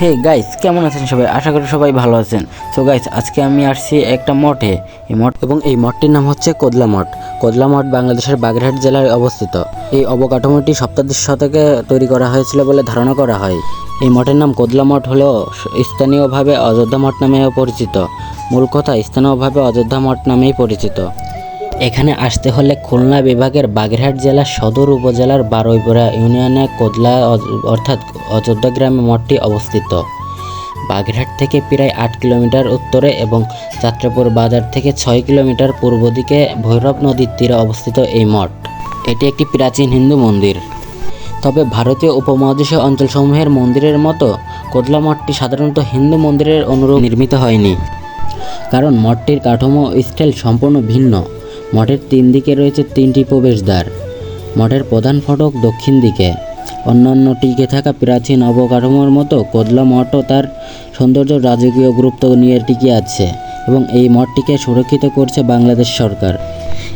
Hey guys কেমন আছেন সবাই? আশা করি সবাই ভালো আছেন। সো গাইস আজকে আমি আসছি একটা মঠে। এই মঠ এবং এই মঠটির নাম হচ্ছে কোদলা মঠ। কোদলা মঠ বাংলাদেশের বাগেরহাট জেলায় অবস্থিত। এই অবকাঠামোটি সপ্তাদশ শতকে তৈরি করা হয়েছিল বলে ধারণা করা হয়। এই মঠের নাম কোদলা মঠ হলেও স্থানীয়ভাবে অযোধ্যা মঠ নামেও পরিচিত। মূল কথা স্থানীয়ভাবে অযোধ্যা মঠ নামেই পরিচিত। এখানে আসতে হলে খুলনা বিভাগের বাগেরহাট জেলার সদর উপজেলার বারুইপুরা ইউনিয়নে কোদলা অর্থাৎ অযোধ্যা গ্রামে মঠটি অবস্থিত। বাগেরহাট থেকে প্রায় আট কিলোমিটার উত্তরে এবং যাত্রাপুর বাজার থেকে ছয় কিলোমিটার পূর্ব দিকে ভৈরব নদীর তীরে অবস্থিত এই মঠ। এটি একটি প্রাচীন হিন্দু মন্দির। তবে ভারতীয় উপমহাদেশীয় অঞ্চলসমূহের মন্দিরের মতো কোদলা মঠটি সাধারণত হিন্দু মন্দিরের অনুরূপ নির্মিত হয়নি। কারণ মঠটির কাঠামো স্টাইল সম্পূর্ণ ভিন্ন। মঠের তিন দিকে রয়েছে তিনটি প্রবেশদ্বার। মঠের প্রধান ফটক দক্ষিণ দিকে। অন্যান্য টিকে থাকা প্রাচীন অবকাঠামোর মতো কোদলা মঠও তার সৌন্দর্য রাজকীয় গুরুত্ব নিয়ে টিকে আছে এবং এই মঠটিকে সুরক্ষিত করছে বাংলাদেশ সরকার।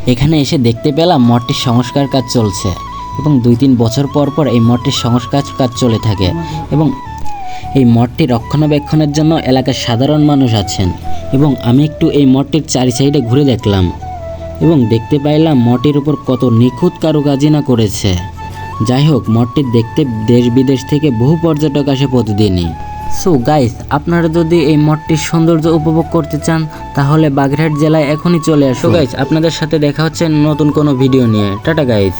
এখানে এসে দেখতে পেলাম মঠটির সংস্কার কাজ চলছে এবং দুই তিন বছর পর পর এই মঠটির সংস্কার কাজ চলে থাকে এবং এই মঠটি রক্ষণাবেক্ষণের জন্য এলাকার সাধারণ মানুষ আছেন এবং আমি একটু এই মঠটির চারি সাইডে ঘুরে দেখলাম। এবং দেখতে পাইলাম মঠের উপর কত নিখুঁত কারুকাজি না করেছে। যাই হোক মঠটি দেখতে দেশ বিদেশ থেকে বহু পর্যটক আসে প্রতিদিনই। সো গাইস আপনারা যদি এই মঠটির সৌন্দর্য উপভোগ করতে চান তাহলে বাগেরহাট জেলায় এখনই চলে আসো। গাইস আপনাদের সাথে দেখা হচ্ছে নতুন কোনো ভিডিও নিয়ে। Tata guys